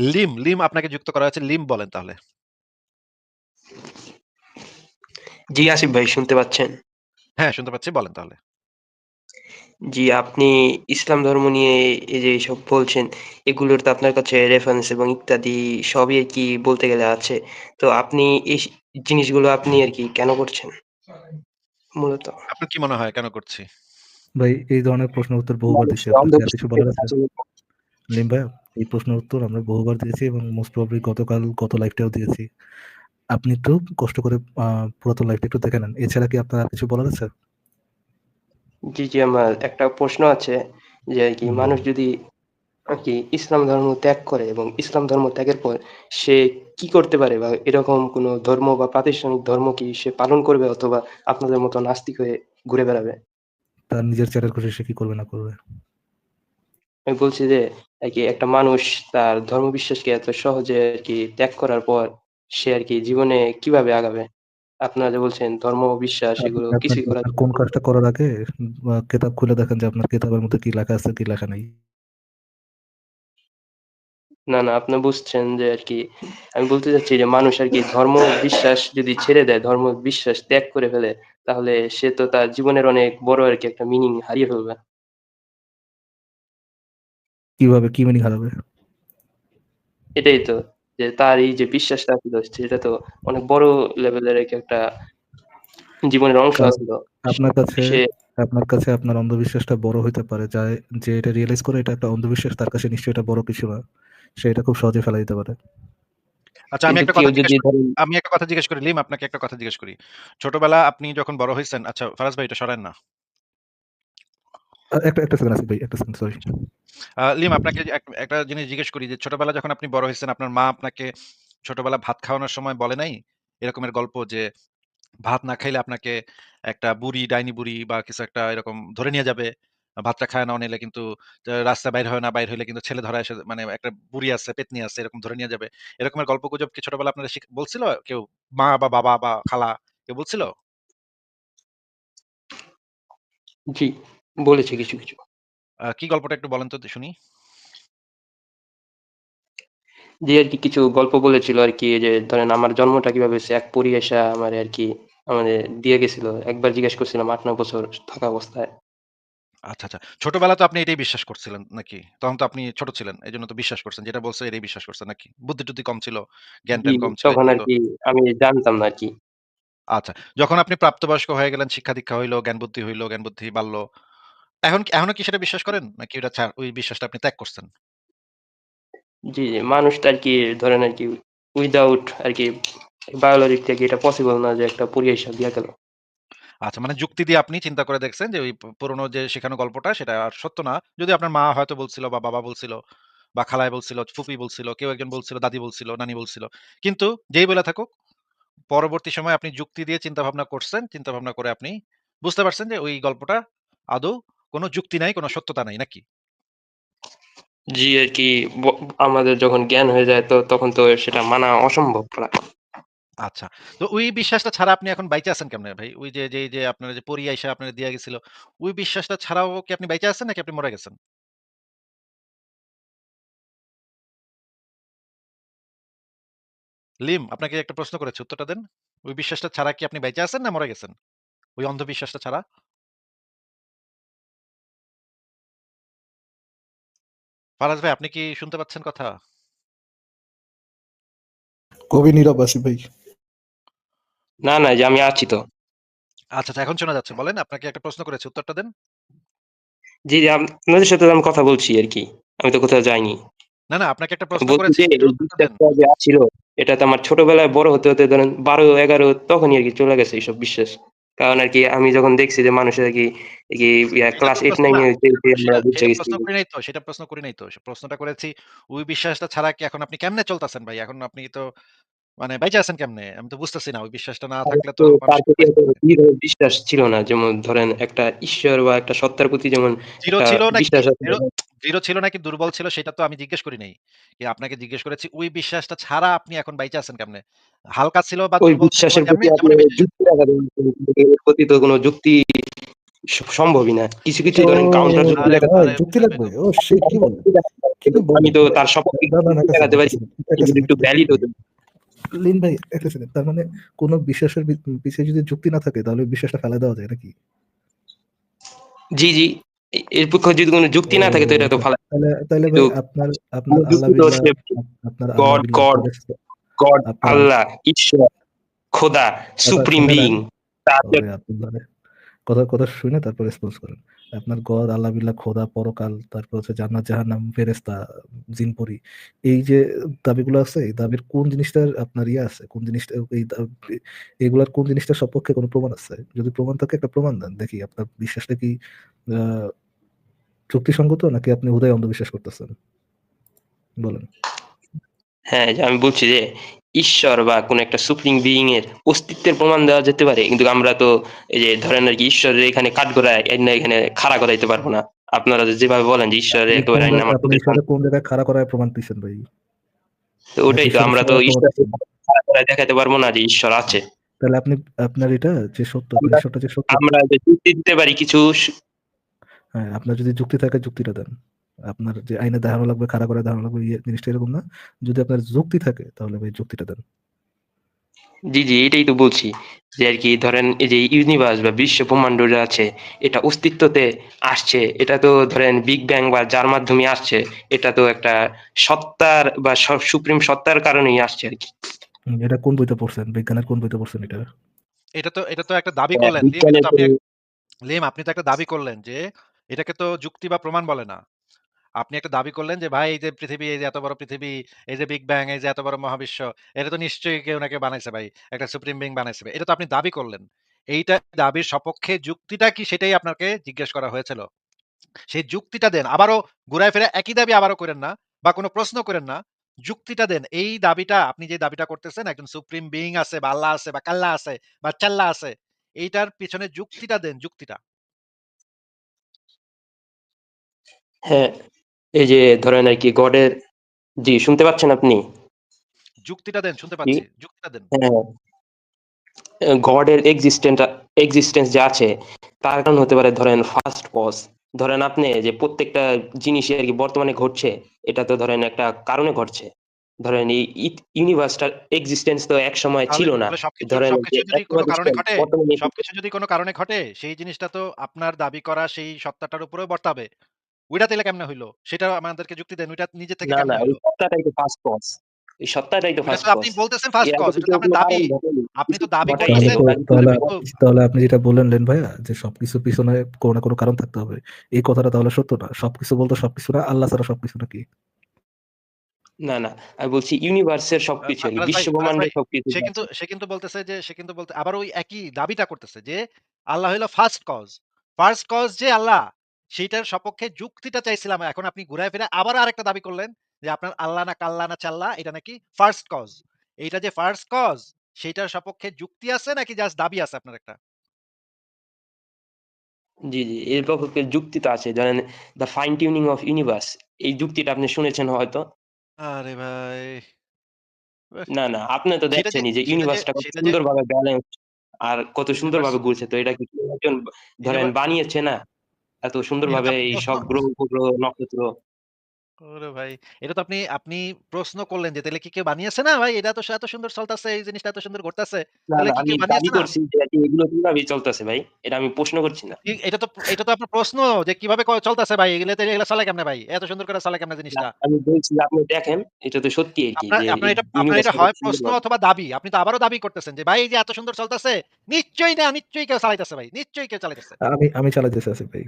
Lim, Lim আপনাকে যুক্ত করা হয়েছে। লিম বলেন তাহলে। জি, আসিফ ভাই শুনতে পাচ্ছেন? হ্যাঁ, শুনতে পাচ্ছি। বলেন তাহলে। জি, আপনি ইসলাম ধর্ম নিয়ে এই যে এসব বলছেন, এগুলোর তো আপনার কাছে রেফারেন্স এবং ইত্যাদি সবই আর কি বলতে গেলে আছে। তো আপনি এই জিনিসগুলো আপনি আর কি কেন করছেন? মূলত। আপনার কি মনে হয় কেন করছি? ভাই এই ধরনের প্রশ্ন উত্তর বহুবার আছে? লিম ভাইয়া, এই প্রশ্নের উত্তর আমরা বহুবার দিয়েছি এবং মোস্ট প্রবাবলি গতকাল গত লাইভটাও দিয়েছি। আপনি একটু কষ্ট করে পুরাতন লাইভটা একটু দেখে নেন। এছাড়া কি আপনার কিছু বলার আছে? জি, জি, আমার একটা প্রশ্ন আছে যে হুম, মানুষ যদি আরকি ইসলাম ধর্ম ত্যাগ করে এবং ইসলাম ধর্ম ত্যাগের পর সে কি করতে পারে? বা এরকম কোনো ধর্ম বা প্রাতিষ্ঠানিক ধর্ম কি সে পালন করবে অথবা আপনাদের মতো নাস্তিক হয়ে ঘুরে বেড়াবে? তার নিজের চ্যাটের খুশি সে কি করবে না করবে? আমি বলছি যে আরকি একটা মানুষ তার ধর্ম বিশ্বাসকে এত সহজে আরকি ত্যাগ করার পর সে আর কি জীবনে কীভাবে আগাবে? আপনারা যে বলছেন ধর্ম বিশ্বাস এগুলো আপনার কিছুই করা কোন কাজটা করার আগে কেতাব খুলে দেখেন যে আপনার কেতাবের মধ্যে কি লেখা আছে, কি লেখা নাই। না, না, আপনি বুঝছেন যে আর কি আমি বলতে চাচ্ছি যে মানুষ আর কি ধর্ম বিশ্বাস যদি ছেড়ে দেয়, ধর্ম বিশ্বাস ত্যাগ করে ফেলে, তাহলে সে তো তার জীবনের অনেক বড় আর কি একটা মিনিং হারিয়ে ফেলবে। কীভাবে কি মিনিং হারাবে? এটাই তো। যে তার এই যে বিশ্বাসটা ছিল সেটা তো অনেক বড় লেভেলের একটা জীবনের অংশ আছিল। আপনার কাছে আপনার কাছে আপনার অন্ধবিশ্বাসটা বড় হইতে পারে। যায় যে এটা রিয়ালাইজ করে এটা একটা অন্ধবিশ্বাস তার কাছে নিশ্চয়ই এটা বড় কিছু না। সে এটা খুব সহজে ফেলা দিতে পারে। আচ্ছা আমি একটা কথা জিজ্ঞেস করি আমি একটা কথা জিজ্ঞেস করি লিম আপনাকে একটা কথা জিজ্ঞেস করি। ছোটবেলা আপনি যখন বড় হয়েছেন আচ্ছা ফারাজ ভাই এটা সরায়েন না। একটা একটা সেকেন্ড আসিফ ভাই, একটা সেকেন্ড সরি। লিম আপনাকে একটা জিনিস জিজ্ঞেস করি যে ছোটবেলা যখন আপনি বড় হইছেন আপনার মা আপনাকে ছোটবেলা ভাত খাওয়ানোর সময় বলে নাই? এরকমের গল্প যে ভাত না খাইলে আপনাকে একটা বুড়ি, ডাইনি বুড়ি বা কিছু একটা এরকম ধরে নিয়ে যাবে। ভাতটা খায় না নিলে কিন্তু তে রাস্তায় বাইর হয় না, বাইর হইলে কিন্তু ছেলে ধরা এসে মানে একটা বুড়ি আছে, পেতনি আছে এরকম ধরে নিয়ে যাবে। এরকমের গল্পগুজব কি ছোটবেলা আপনারা বলছিল কেউ? মা বা বাবা বা খালা কেউ বলছিল? জি, বলেছে কিছু, কিছু। আ কি গল্পটা একটু বলেন তো দ শুনি? জি, আরকি কিছু গল্প বলেছিল আরকি যে ধরেন আমার জন্মটা কীভাবে হইছে, এক পরী আইসা আমারে আরকি আমারে দিয়ে গেছিল। একবার জিজ্ঞেস করছিলাম ৮-৯ বছর থাকা অবস্থায়। আচ্ছা, আচ্ছা। ছোটবেলায় তো আপনি এটাই বিশ্বাস করছিলেন নাকি? তখন তো আপনি ছোট ছিলেন। এজন্য তো বিশ্বাস করছেন। যেটা বলছে এটাই বিশ্বাস করছেন নাকি? বুদ্ধি-টুদ্ধি কম ছিল, জি, জ্ঞান-ট্যান কম ছিল তখন এজন্য তো আরকি আমি জানতাম না আরকি। আচ্ছা। যখন আপনি প্রাপ্তবয়স্ক হয়ে গেলেন, শিক্ষা-দীক্ষা হইল, জ্ঞান-বুদ্ধি হইল, জ্ঞান-বুদ্ধি বাড়ল। এখন এখনও কি সেটা বিশ্বাস করেন? নাকি ওটা ছা ওই বিশ্বাসটা আপনি ত্যাগ করছেন? জি, জি, মানুষ তো আরকি ধরেন আরকি উইথআউট আরকি বায়োলজিক থেকে এটা পসিবল না যে একটা পরী আইসা দিয়া গেল। আচ্ছা মানে যুক্তি দিয়ে আপনি চিন্তা করে দেখছেন যে ওই পুরনো যে শেখানো গল্পটা সেটা আর সত্য না। যদিও আপনার মা হয়তো বলছিল বা বাবা বলছিল বা খালায় বলছিল, ফুপি বলছিল, কেউ একজন বলছিল, দাদি বলছিল, নানি বলছিল। কিন্তু যেই বইলা থাকুক, পরবর্তী সময়ে আপনি যুক্তি দিয়ে চিন্তা ভাবনা করছেন। চিন্তা ভাবনা করে আপনি বুঝতে পারছেন যে ওই গল্পটা আদৌ কোন যুক্তি নাই, কোন সত্যতা নাই নাকি? জি, আরকি ব আমাদের যখন জ্ঞান হয়ে যায় তো তখন তো সেটা মানা অসম্ভব আচ্ছা। তো ওই বিশ্বাসটা ছাড়া আপনি এখন বাইচা আছেন কেমনে ভাই? ওই যে যেই যে আপনারা যে পরী আইসা আপনারে দিয়া গেছিল, ওই বিশ্বাসটা ছাড়াও কি আপনি বাইচা আছেন নাকি আপনি মরে গেছেন? লিম আপনাকে একটা প্রশ্ন করেছি, উত্তরটা দেন। ওই বিশ্বাসটা ছাড়া কি আপনি বাইচা আছেন না মরে গেছেন? ওই অন্ধবিশ্বাসটা ছাড়া? ফারাজ ভাই আপনি কি শুনতে পাচ্ছেন কথা? খুবই নীরব আসিফ ভাই। না, না, যে আমি আছি তো। আচ্ছা, আচ্ছা এখন শোনা যাচ্ছে। বলেন আপনাকে একটা প্রশ্ন করেছি, উত্তরটা দেন। জি, জি, আম আপনাদের সাথে আমি কথা বলছি আরকি। আমি তো কোথাও যাইনি। না, না আপনাকে একটা প্রশ্ন করেছি ছিল এটা তো আমার ছোটবেলায় বড় হতে, হতে ধরেন ১২-১১ তখনই আর কি চলে গেছে এইসব বিশ্বাস। কারণ আর কি আমি যখন দেখছি যে মানুষের আর কি ক্লাস তো 8, প্রশ্ন 9 না। এ যে যে আমরা সেটা বুইঝা সেটা গেছি। প্রশ্ন করি নাই তো সেটা প্রশ্ন করি নাই তো। প্রশ্নটা করেছি ওই বিশ্বাসটা ছাড়া কি এখন আপনি কেমনে চলতেছেন ভাই? এখন আপনি তো মানে বাইচা আছেন কেমনে? আমি তো বুঝতেছি না। ওই বিশ্বাসটা না থাকলে তো বিশ্বাস ছিল না। যেমন ধরেন একটা ঈশ্বর বা একটা সত্তার প্রতি যেমন দৃঢ় ছিল দৃঢ় ছিল নাকি দুর্বল ছিল সেটা তো আমি জিজ্ঞেস করি নাই। কি আপনাকে জিজ্ঞেস করেছি ওই বিশ্বাসটা ছাড়া আপনি এখন বাইচা আছেন কেমনে? হালকা ছিল বা ওই দুর্বল বিশ্বাসের প্রতি আপনি বেঁচে প্রতি তো কোন যুক্তি সম্ভবই না। কিছু, কিছু ধরেন কাউন্টার যুক্তি লাগবে? ও শিট কি কিন্তু আমি তো তার একটা দেখাতে পারি। একটা ভ্যালিড। হতে লিন ভাই একটা সেকেন্ড। তার মানে কোন বিশ্বাসের বি পিছে যদি যুক্তি না থাকে তাহলে বিশ্বাসটা ফেলায় দেওয়া যায় নাকি? জি, জি। এর পক্ষে যদি কোন যুক্তি না থাকে তো এটা তো ফালা তাহলে কিন্তু আপনার আপনার আপনার গড, গড, গড, আল্লাহ, ঈশ্বর, খোদা, সুপ্রিম বিইং। কথা কথা শুনে তারপর রেসপন্স করেন। আপনার গড, আল্লাহ বিল্লাহ, খোদা, পরকাল, তারপর হচ্ছে জান্নাত, জাহান্নাম, ফেরেশতা, জিন পরি এই যে দাবিগুলো আছে এই দাবির কোন জিনিসটার আপনার ইয়ে আছে? কোন জিনিসটা এই এগুলার কোন জিনিসটার সপক্ষে কোন প্রমাণ আছে? যদি প্রমাণ থাকে একটা প্রমাণ দেন। দেখি আপনার বিশ্বাসটা কি আ যুক্তিসঙ্গত নাকি আপনি হুদাই অন্ধবিশ্বাস করতেছেন? বলেন। হ্যাঁ, আমি বলছি যে ঈশ্বর বা কোন একটা সুপ্রিম বিইং এর অস্তিত্বের প্রমাণ দেওয়া যেতে পারে। কিন্তু আমরা তো এই যে ধরেন আরকি ঈশ্বরের এখানে কাঠগড়ায় আইনা এখানে খাড়া করাইতে পারব না। আপনারা যেভাবে বলেন যে ঈশ্বরের একেবারে কোন জায়গায় খাড়া করায় প্রমাণ পেয়েছেন ভাই? তো ওটাই তো আমরা তো করায় দেখাতে পারব না যে ঈশ্বর আছে। তাহলে আপনি আপনার এটা যে সত্য ঈশ্বরটা যে সত্য আমরা যুক্তি দিতে পারি কিছু হ্যাঁ, আপনার যদি যুক্তি থাকে যুক্তিটা দেন। আপনার যে আইনে দেখানো লাগবে, খাড়া করে দেখানো লাগবে ইয়ে জিনিসটা এরকম না। যদি আপনার যুক্তি থাকে তাহলে ভাই যুক্তিটা দেন। জি, জি, এটাই তো বলছি। যে আরকি ধরেন এই যে ইউনিভার্স বা বিশ্ব ব্রহ্মাণ্ড যে আছে এটা অস্তিত্বতে আসছে। এটা তো ধরেন বিগ ব্যাং বা যার মাধ্যমে আসছে এটা তো একটা সত্তার বা সুপ্রিম সত্তার কারণেই আসছে আরকি। হুম, এটা কোন বইতে পড়ছেন? বিজ্ঞানের কোন বইতে পড়ছেন এটা? এটা তো এটা তো একটা দাবি হ্যাঁ, করলেন। লিম আপনি তো একটা দাবি করলেন যে এটাকে তো যুক্তি বা প্রমাণ বলে না। আপনি একটা দাবি করলেন যে ভাই এই যে পৃথিবী, এই যে এত বড় পৃথিবী, এই যে বিগ ব্যাং, এই যে এত বড় মহাবিশ্ব, এটা তো নিশ্চয়ই কেউ না কেউ বানাইছে ভাই। একটা সুপ্রিম বিং বানাইছে এটা তো আপনি দাবি করলেন। এইটা দাবির সপক্ষে যুক্তিটা কি সেটাই আপনাকে জিজ্ঞেস করা হয়েছিল। সেই যুক্তিটা দেন। আবারও ঘুরায় ফিরায় একই দাবি আবারও কইরেন না বা কোনো প্রশ্ন করেন না। যুক্তিটা দেন। এই দাবিটা আপনি যে দাবিটা করতেছেন একজন সুপ্রিম বিং আছে বা আল্লাহ আছে বা কাল্লা আছে বা চাল্লা আছে। এইটার পিছনে যুক্তিটা দেন, যুক্তিটা। হ্যাঁ, এই যে ধরেন আরকি গডের জি, শুনতে পাচ্ছেন আপনি? যুক্তিটা দেন, শুনতে পাচ্ছি। যুক্তিটা দেন। হ্যাঁ। গডের এক্সিস্টেন্ট এক্সিস্টেন্স যে আছে তার কারণ হতে পারে ধরেন ফার্স্ট কজ। ধরেন আপনি যে প্রত্যেকটা জিনিসই আরকি বর্তমানে ঘটছে এটা তো ধরেন একটা কারণে ঘটছে। ধরেন এই ইউনিভার্সটার এক্সিস্টেন্স তো এক সময় ছিল না। ধরেন সবকিছু যদি কোন কারণে ঘটে সবকিছু যদি কোন কারণে ঘটে সেই জিনিসটা তো আপনার দাবি করা সেই সত্তাটার উপরেও বর্তাবে। ওইটা তাইলে কেমনে হইল? সেটা আমাদেরকে যুক্তি দেন। ওইটা নিজে থেকে না, না, ওই? সত্তাটাই তো ফার্স্ট কজ। এই সত্তাটাই তো ফার্স্ট কজ। আপনি বলতেছেন ফার্স্ট এর কজ। এটা আপনার দাবি। আপনি তো কিছু দাবি করতেছেন। তাহলে আপনি যেটা বললেন লেন ভাইয়া যে সবকিছুর পিছনে কোন না কোন কারণ থাকতে হবে। এই কথাটা তাহলে সত্য না। সবকিছু বলতে সবকিছু না, আল্লাহ ছাড়া সবকিছু নাকি? না, না। আমি বলছি ইউনিভার্সের সবকিছু আরকি। ফারাজ ভাই, বিশ্ব ফারাজ ব্রহ্মাণ্ডের ভাই সবকিছু সে কিন্তু সে কিন্তু বলতেছে যে সে কিন্তু বলতে আবার ওই একই দাবিটা করতেছে যে আল্লাহ হইল ফার্স্ট কজ। ফার্স্ট কজ যে আল্লাহ সেইটার সপক্ষে যুক্তিটা চাইছিলাম। এখন আপনি ঘুরায় ফিরায় আবারও আরেকটা দাবি করলেন যে আপনার আল্লাহ না কাল্লা না চাল্লা এটা নাকি ফার্স্ট কজ। এইটা যে ফার্স্ট কজ সেইটার সপক্ষে যুক্তি আছে নাকি জাস্ট দাবি আছে আপনার একটা? জি, জি। এর পক্ষে যুক্তি তো আছে। ধরেন the fine tuning of universe এই যুক্তিটা আপনি শুনেছেন হয়তো। আরে ভাই! না, না। আপনি তো সেটা যে দেখছেনই ইউনিভার্সটা কত সুন্দরভাবে ব্যালেন্স আর কত সুন্দরভাবে ঘুরছে। তো এটা কি একজন ধরেন বানিয়েছে না? এত তো সুন্দরভাবে এই সব গ্রহ, উপগ্রহ, নক্ষত্র। ওরে ভাই! এটা তো আপনি আপনি প্রশ্ন করলেন যে তাইলে কি কেউ বানিয়েছে না ভাই? এটা তো এত সুন্দর চলতেছে, এই জিনিসটা এত সুন্দর ঘটতেছে। তাহলে কি কেউ বানিয়েছে করছি যে এগুলো কীভাবে চলতেছে ভাই। এটা আমি প্রশ্ন করছি না। এটা তো এটা তো আপনার প্রশ্ন যে কীভাবে চলতেছে ভাই? এগুলা তাইলে এগুলা চলে কেমনে ভাই? এত সুন্দর করে চলে কেমনে জিনিসটা? আমি বলছি আপনি দেখেন এটা তো সত্যি আপনার যে এটা আপনার এটা হয় প্রশ্ন অথবা দাবি। আপনি তো আবারও দাবি করতেছেন যে ভাই এই যে এত সুন্দর চলতেছে, নিশ্চয়ই না, নিশ্চয়ই কেউ চালাইতেছে ভাই। নিশ্চয়ই কেউ চালাইতেছে। আমি আমি চালাইতেছি ভাই।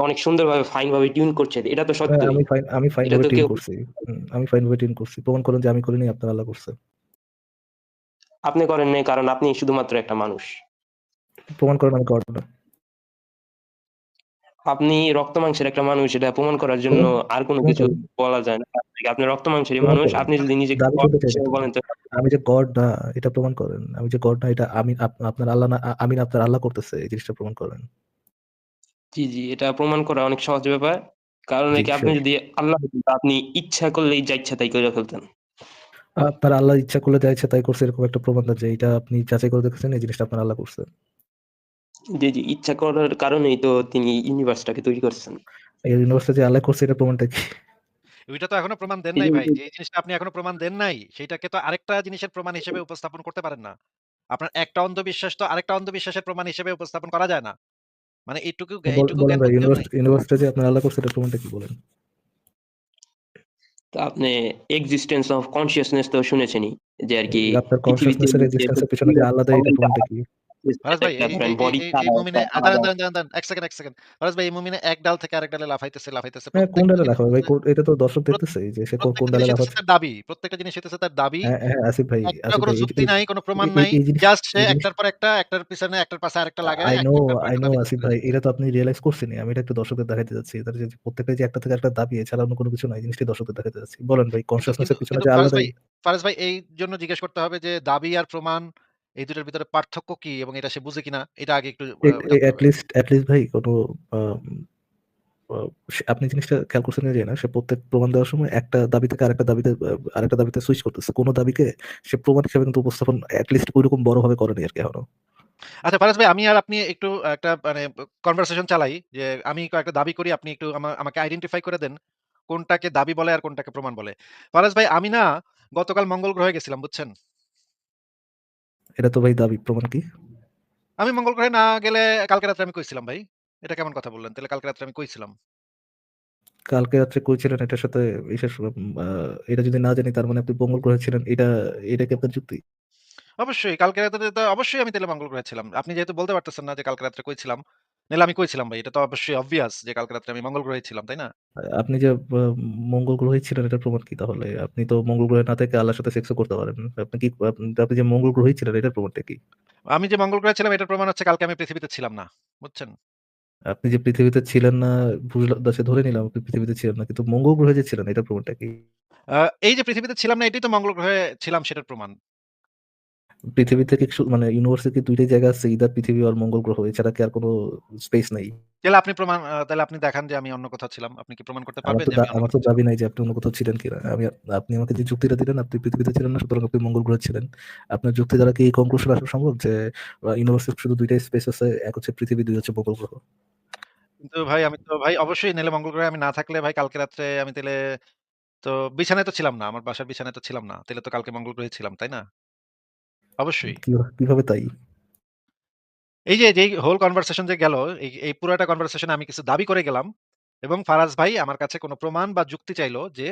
অনেক সুন্দরভাবে ফাইন ভাবে টিউন করছে। এটা তো হ্যাঁ, আমি ফাইন আমি ফাইন এটা ভাবে তো টিউন কেউ করছি। আমি ফাইন ভাবে টিউন করছি। প্রমাণ করেন যে আমি করিনি আপনার আল্লাহ করছে। আপনি করেন নাই কারণ আপনি শুধুমাত্র একটা মানুষ। প্রমাণ করেন আমি করব না। আপনি রক্ত মাংসের একটা মানুষ এটা প্রমাণ করার জন্য আর কোন কিছু বলা যায় না। আপনি রক্ত মাংসেরই মানুষ। আপনি যদি নিজেকে তো। বলেন তো আমি যে গড না এটা প্রমাণ করেন। আমি যে গড না এটা আমি আপনার আল্লাহ না আমি আপনার আল্লাহ করতেছে এই জিনিসটা প্রমাণ করেন। জি, জি। এটা প্রমাণ করা অনেক সহজ ব্যাপার। কারণ কি আপনি যদি আল্লাহ আপনি ইচ্ছা করলেই যা ইচ্ছা তাই করে ফেলতেন। আপনার আল্লাহ ইচ্ছা করলে যা ইচ্ছা তাই করছে এরকম একটা প্রমাণ যে এটা আপনি যাচাই করে দেখেছেন এই জিনিসটা আপনার আল্লাহ করছে। জি, জি। ইচ্ছা করার কারণেই তো তিনি ইউনিভার্সটাকে তৈরি করছেন। এই ইউনিভার্সটা যে আল্লাহ করছে এটার প্রমাণটা কি? ওইটা তো এখনও প্রমাণ দেন নাই ভাই। যে জিনিসটা আপনি এখনও প্রমাণ দেন নাই, সেইটাকে তো আরেকটা জিনিসের প্রমাণ হিসেবে উপস্থাপন করতে পারেন না। আপনার একটা অন্ধবিশ্বাস তো আরেকটা অন্ধবিশ্বাসের প্রমাণ হিসেবে উপস্থাপন করা যায় না। মানে এইটুকু। ইউনিভার্সটা যে আপনার আল্লাহ করছে এটার প্রমাণটা কি বলেন? তো আপনি এক্সিস্টেন্স অফ কনসিয়াসনেস তো শুনেছেনই। যে আরকি এই আপনার পৃথিবীতে কনসিয়াসনেস এর এক্সিস্টেন্স এর পেছনে যে আল্লাহ দেয় এটার প্রমাণটা কি? ফারাজ ভাই এই এই এই বডি এই এই ছাড়াও মুমিনে আ আলাদা দাঁড়ান, দাঁড়ান, দাঁড়ান, দাঁড়ান। ১ সেকেন্ড, ১ সেকেন্ড। ভাই এই মুমিনে এক ডাল থেকে আরেক ডালে লাফাইতেছে, লাফাইতেছে। কোন ডালে লাফাবে ভাই? এটা তো দর্শক দেখতেছে যে সে কোন কোন ডালে লাফাচ্ছে। তার দাবি। প্রত্যেকটা জিনিস হইতেছে তার দাবি। হ্যাঁ, আসিফ ভাই, একটা আসিফ কোন ভাই এই যুক্তি নাই, কোন প্রমাণ নাই। জাস্ট সে একটার পর একটা, একটার পিছনে একটার পাশে আরেকটা লাগায় I know, I know Asif ভাই। এটা তো আপনি রিয়ালাইজ করছেনই। আমি এটা একটু দর্শকদের দেখাইতে যাচ্ছি। এটা যে একটা থেকে একটা দাবি এছাড়া অন্য কোনো কিছু নাই। জিনিসটাই দর্শকদের দেখাইতে যাচ্ছি। বলেন ভাই এর পিছনে যে ফারাজ ভাই এই জন্য জিজ্ঞেস করতে হবে যে দাবি আর প্রমাণ এই ২ টার ভিতরে পার্থক্য কি এবং এটা সে বুঝে কিনা? এটা আগে একটু ভাই কোনো আপনি জিনিসটা খেয়াল করছেন জানি না। সে প্রত্যেক প্রমাণ দেওয়ার সময় একটা দাবি থেকে আরেকটা দাবিতে আরেকটা দাবিতে সুইচ করতেছে। কোন দাবিকে সে প্রমাণ হিসেবে কিন্তু উপস্থাপন এট লিস্ট ঐরকম বড়ভাবে করেনি আরকি এখনও। আচ্ছা ফারাজ ভাই আমি আর আপনি একটু একটা মানে কনভারসেশন চালাই যে আমি কয়েকটা দাবি করি আপনি একটু আমা আমাকে আইডেন্টিফাই করে দেন। কোনটাকে দাবি বলে আর কোনটাকে প্রমাণ বলে। ফারাজ ভাই আমি না গতকাল মঙ্গল গ্রহে গেছিলাম বুঝছেন? এটা তো ভাই দাবি। প্রমাণ কি? আমি মঙ্গল গ্রহে না গেলে কালকে রাত্রে আমি কইছিলাম ভাই? এটা কেমন কথা বললেন? তাহলে কালকে রাত্রে আমি কইছিলাম কালকে রাত্রে কইছিলেন এটার সাথে বিশেষ এটা যদি না জানি তার মানে আপনি মঙ্গল গ্রহে ছিলেন। এটা এটা কি আপনার যুক্তি? অবশ্যই কালকে রাতে তো অবশ্যই আমি তাহলে মঙ্গল গ্রহে ছিলাম। আপনি যেহেতু বলতে পারতেছেন না যে কালকে রাত্রে কই ছিলাম। নাহলে আমি কই ছিলাম ভাই? এটা তো অবশ্যই obvious যে কালকে রাত্রে আমি মঙ্গল গ্রহেই ছিলাম, তাই না? আপনি যে মঙ্গল গ্রহেই ছিলেন এটার প্রমাণ কি তাহলে? আপনি তো মঙ্গল গ্রহে না থেকে আল্লাহর সাথে সেক্সও করতে পারেন। আপনি কি আপনি আপনি যে মঙ্গল গ্রহেই ছিলেন এটার প্রমাণটা কি? আমি যে মঙ্গল গ্রহে ছিলাম এটার প্রমাণ হচ্ছে কালকে আমি পৃথিবীতে ছিলাম না। বুঝছেন? আপনি যে পৃথিবীতে ছিলেন না বুঝলাম সে ধরে নিলাম আপনি পৃথিবীতে ছিলেন না। কিন্তু মঙ্গল গ্রহে যে ছিলেন এটার প্রমাণটা কি? আ এই যে পৃথিবীতে ছিলাম না এটাই তো মঙ্গল গ্রহে ছিলাম সেটার প্রমাণ। পৃথিবী থেকে মানে ইউনিভার্সে কি ২ টাই জায়গা আছে ইদার পৃথিবী আর মঙ্গল গ্রহ এছাড়া কি আর কোন স্পেস নাই? তাহলে আপনি প্রমাণ তাহলে আপনি দেখান যে আমি অন্য কোথাও ছিলাম। আপনি কি প্রমাণ করতে পারবেন যে আমার তো দাবি নাই যে আপনি অন্য কোথাও ছিলেন কিনা। আমি আপনি আমাকে যে যুক্তিটা দিলেন আপনি পৃথিবীতে ছিলেন না সুতরাং আপনি মঙ্গল গ্রহে ছিলেন। আপনার যুক্তি দ্বারা কি এই কনক্লুশন আসা সম্ভব যে ইউনিভার্সে শুধু ২ টাই স্পেস আছে। এক হচ্ছে পৃথিবী, ২ হচ্ছে মঙ্গল গ্রহ। কিন্তু ভাই আমি তো ভাই অবশ্যই নাহলে মঙ্গল গ্রহে আমি না থাকলে ভাই কালকে রাত্রে আমি তাহলে তো বিছানায় তো ছিলাম না। আমার বাসার বিছানায় তো ছিলাম না। তাহলে তো কালকে মঙ্গল গ্রহে ছিলাম, তাই না? অবশ্যই। কীভাবে তাই? এই যে হোল কনভারসেশন যে গেল, এই পুরাটা কনভারসেশন আমি কিছু দাবি করে গেলাম এবং ফারাজ ভাই আমার কাছে কোন প্রমাণ বা যুক্তি চাইলো যে